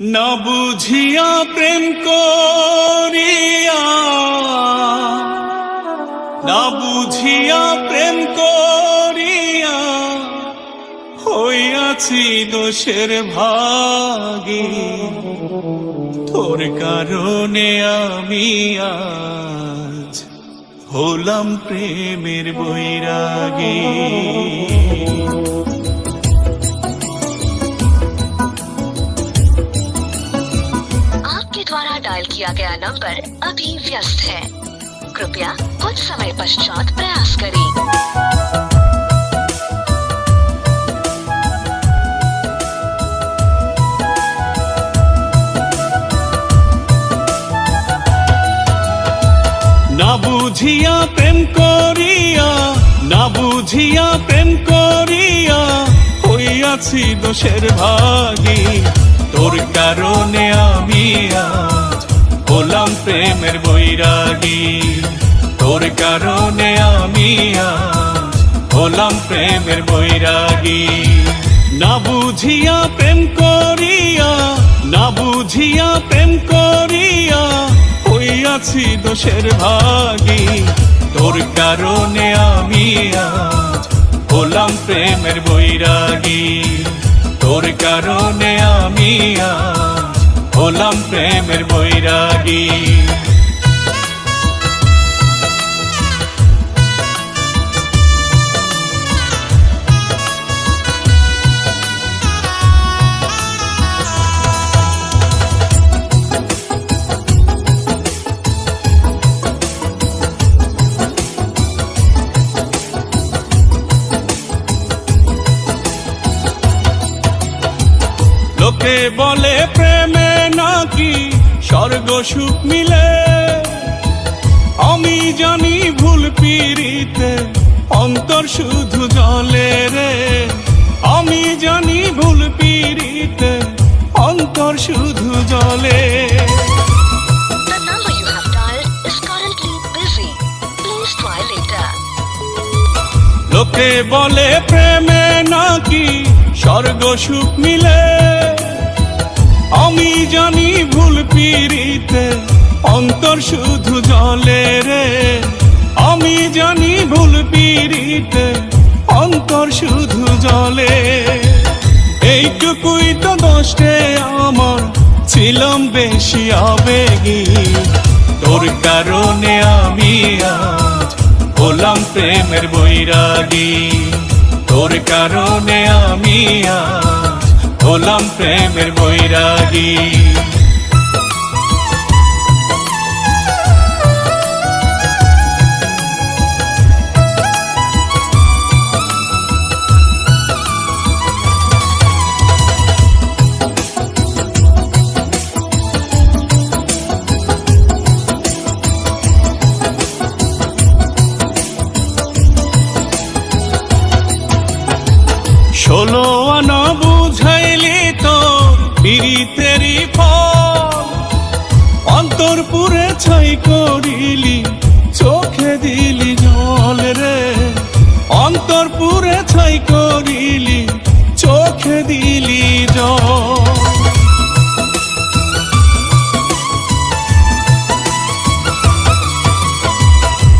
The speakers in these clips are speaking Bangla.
না বুঝিয়া প্রেম করিয়া, না বুঝিয়া প্রেম করিয়া হইয়াছি দোষের ভাগী। তোর কারণে আমি আজ হলাম প্রেমের বৈরাগী। द्वारा डायल किया गया नंबर अभी व्यस्त है कृपया कुछ समय पश्चात प्रयास करें না বুঝিয়া প্রেম করিয়া না বুঝিয়া প্রেম করিয়া হইয়াছি দোষের ভাগী তোর কারণে আমি আজ হলাম প্রেমের বৈরাগী। তোর কারণে আমি আজ হলাম প্রেমের বৈরাগী। না বুঝিয়া প্রেম করিয়া, না বুঝিয়া প্রেম করিয়া হইয়াছি দোষের ভাগী। তোর কারণে আমি আজ হলাম প্রেমের বৈরাগী। তোর কারণে আমি আজ হলাম প্রেমের বৈরাগী। লোকে বলে প্রেমে নাকি স্বর্গ সুখ মিলে? আমি জানি ভুল পিড়িতে অন্তর শুধু জলে রে। আমি জানি ভুল পিড়িতে অন্তর শুধু জলে। লোকে বলে প্রেমে নাকি স্বর্গ সুখ মিলে? আমি জানি ভুল পিড়িতে অন্তর শুধু জলে রে। আমি জানি ভুল পিড়িতে অন্তর শুধু জলে। এইটুকুই তো দোষে আমার, ছিলাম বেশি আবেগী তোর কারণে আমি আজ হলাম প্রেমের বৈরাগী। তোর কারণে আমি আজ হলাম প্রেমের বৈরাগী। পিরিতেরি ফল। অন্তরপুরে ছাই করিলি, চোখে দিলি জল রে। অন্তরপুরে ছাই করিলি, চোখে দিলি জল।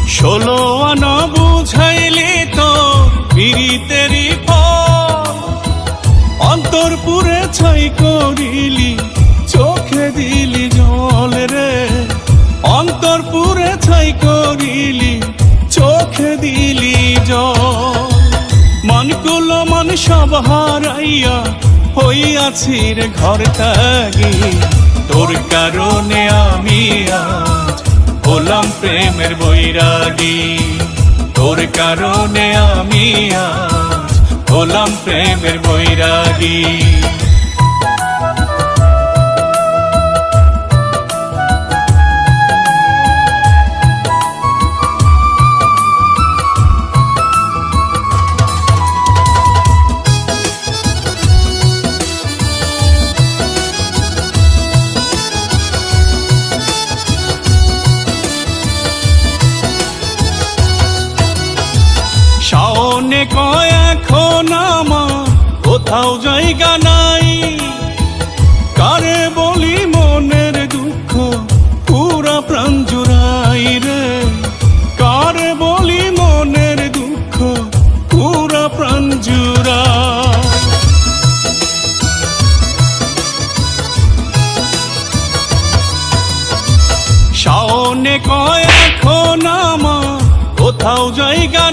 ষোলো আনা বুঝাইলি তো পিরিতেরি ফল অন্তরপুরে ছাই করিলি, চোখে দিলি জল রে। অন্তরপুরে ছাই করিলি, চোখে দিলি জল। মনকুলো মন সব হারাইয়া হইয়াছি রে ঘর ত্যাগী। তোর কারণে আমি আজ হলাম প্রেমের বৈরাগী। তোর কারণে আমি আজ হলাম প্রেমের বৈরাগী। কোথাও জায়গা নাই। কারে বলি মনের দুঃখ? পুরা প্রাণ জুড়াই রে। কারে বলি মনের দুঃখ? পুরা প্রাণ জুড়া শাওনে কয়, এখন আমার কোথাও জায়গা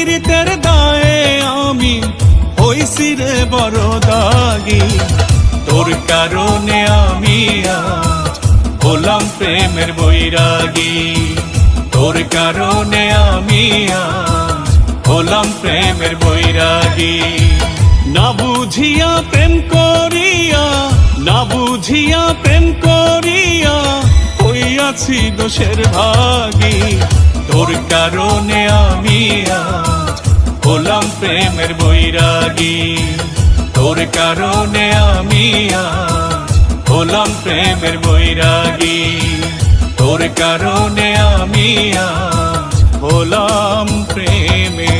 পীড়িতের দায়ে আমি হইছি রে বড় দাগি। তোর কারণে আমি আজ হলাম প্রেমের বৈরাগী। তোর কারণে আমি আজ হলাম প্রেমের বৈরাগী। না বুঝিয়া প্রেম করিয়া, না বুঝিয়া প্রেম করিয়া, হইয়াছি দোষের ভাগী। তোর কারণে আমি আজ হলাম প্রেমের বৈরাগী। তোর কারণে আমি আজ হলাম প্রেমের বৈরাগী। তোর কারণে আমি আজ হলাম প্রেমের